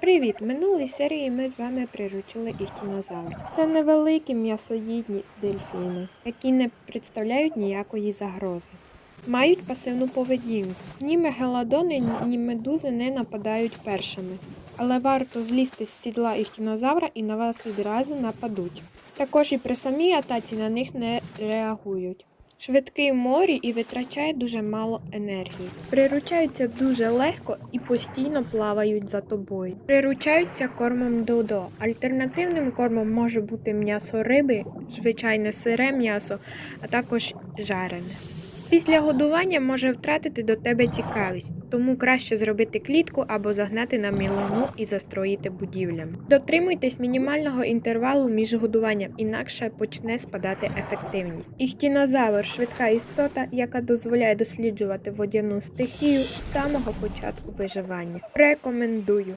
Привіт! Минулій серії ми з вами приручили іхтінозавр. Це невеликі м'ясоїдні дельфіни, які не представляють ніякої загрози. Мають пасивну поведінку. Ні мегалодони, ні медузи не нападають першими. Але варто злізти з сідла іхтінозавра і на вас відразу нападуть. Також і при самій атаці на них не реагують. Швидкий у морі і витрачає дуже мало енергії. Приручаються дуже легко і постійно плавають за тобою. Приручаються кормом додо. Альтернативним кормом може бути м'ясо риби, звичайне сире м'ясо, а також жарене. Після годування може втратити до тебе цікавість, тому краще зробити клітку або загнати на мілину і застроїти будівлями. Дотримуйтесь мінімального інтервалу між годуванням, інакше почне спадати ефективність. Іхтінозавр швидка істота, яка дозволяє досліджувати водяну стихію з самого початку виживання. Рекомендую.